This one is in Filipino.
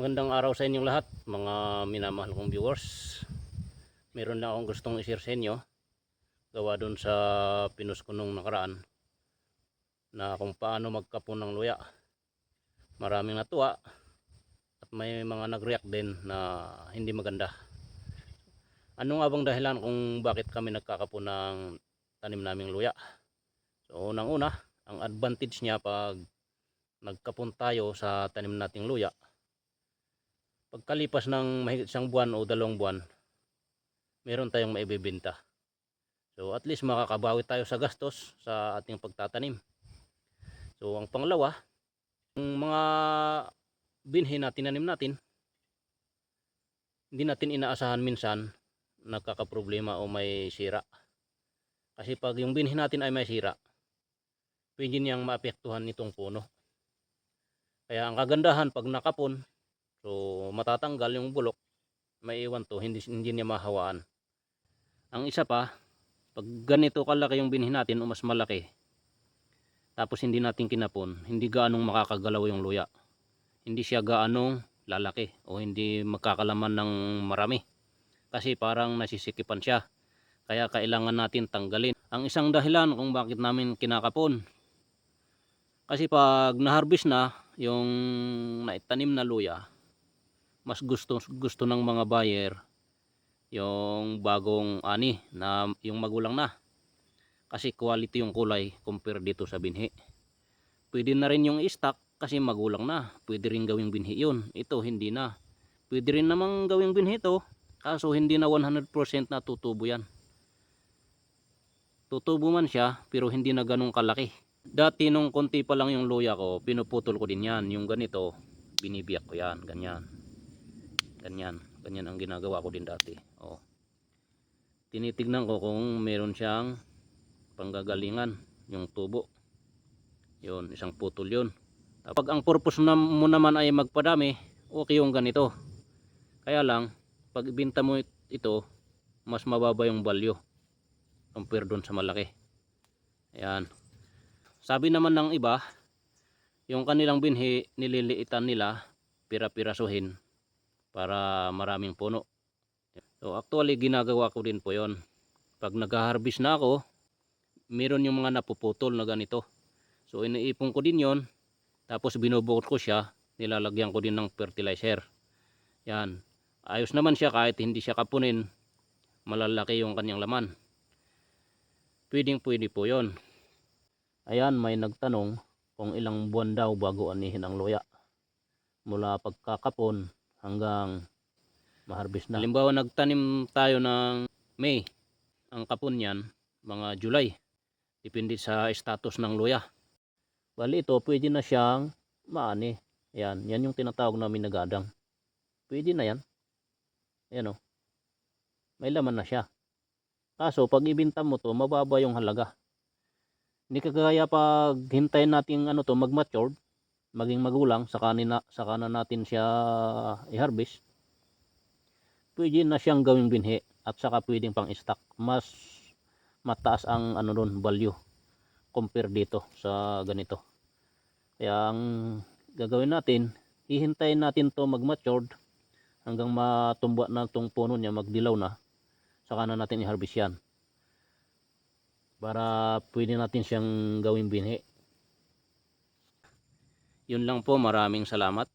Magandang araw sa inyong lahat, mga minamahal kong viewers. Meron na akong gustong i-share sa inyo. Gawa dun sa pinus ko nung nakaraan na kung paano magkapon ng luya. Maraming natuwa at may mga nag-react din na hindi maganda. Ano nga bang dahilan kung bakit kami nagkakapon ng tanim naming luya? So unang-una, ang advantage niya pag nagkapon tayo sa tanim nating luya, pagkalipas ng mahigit isang buwan o dalawang buwan, meron tayong maibibenta. So at least makakabawi tayo sa gastos sa ating pagtatanim. So ang pangalawa, yung mga binhi na tinanim natin, hindi natin inaasahan minsan nagkakaproblema o may sira. Kasi pag yung binhi natin ay may sira, pwede niyang maapektuhan nitong puno. Kaya ang kagandahan pag nakapon, so matatanggal yung bulok, may iwan to, hindi, hindi niya mahawaan. Ang isa pa, pag ganito kalaki yung binhi natin o mas malaki, tapos hindi natin kinapon, hindi gaanong makakagalaw yung luya. Hindi siya gaanong lalaki o hindi magkakalaman ng marami. Kasi parang nasisikipan siya. Kaya kailangan natin tanggalin. Ang isang dahilan kung bakit namin kinakapon. Kasi pag na-harvest na yung naitanim na luya, mas gusto gusto ng mga buyer yung bagong ani na yung magulang na. Kasi quality yung kulay compare dito sa binhi. Pwede na rin yung stock kasi magulang na. Pwede rin gawing binhi yun. Ito hindi na. Pwede rin namang gawing binhi ito. Kaso hindi na 100% na tutubo yan. Tutubo man siya pero hindi na ganun kalaki. Dati nung konti pa lang yung luya ko, pinuputol ko din yan. Yung ganito, binibiyak ko yan. Ganyan. Ganyan. Ganyan ang ginagawa ko din dati. Oh. Tinitignan ko kung meron siyang panggagalingan. Yung tubo. Yun, isang putol yun. Pag ang purpose na, mo naman ay magpadami, okay yung ganito. Kaya lang, pag ibinta mo ito, mas mababa yung value compare doon sa malaki. Ayan. Sabi naman ng iba, yung kanilang binhi nililiitan nila, pira-pirasuhin para maraming puno. So actually ginagawa ko din po 'yon. Pag nag-harvest na ako, meron yung mga napuputol na ganito. So iniipon ko din 'yon. Tapos binubukod ko siya, nilalagyan ko din ng fertilizer. Yan. Ayos naman siya kahit hindi siya kapunin. Malalaki yung kanyang laman pwedeng pwede po yon ayan may nagtanong kung ilang buwan daw bago anihin ang luya mula pagkakapon hanggang maharbis na. Halimbawa nagtanim tayo ng May ang kapon yan mga July. Depende sa status ng luya. Bali ito pwede na siyang maani. Yan, yan yung tinatawag namin nagadang pwede na yan. Ayan o may laman na siya. Kaso pag ibinta mo to, mababa yung halaga. Hindi kagaya pag hintayin natin ano to mag-mature, maging magulang, saka, nina, saka na natin siya i-harvest. Pwede na siyang gawing binhi at saka pwedeng pang stock. Mas mataas ang ano doon value compare dito sa ganito. Kaya ang gagawin natin, hihintayin natin to mag-matured hanggang matumba na tong puno niya, magdilaw na saka na natin i-harvest yan para pwede natin siyang gawing binhi yun lang po maraming salamat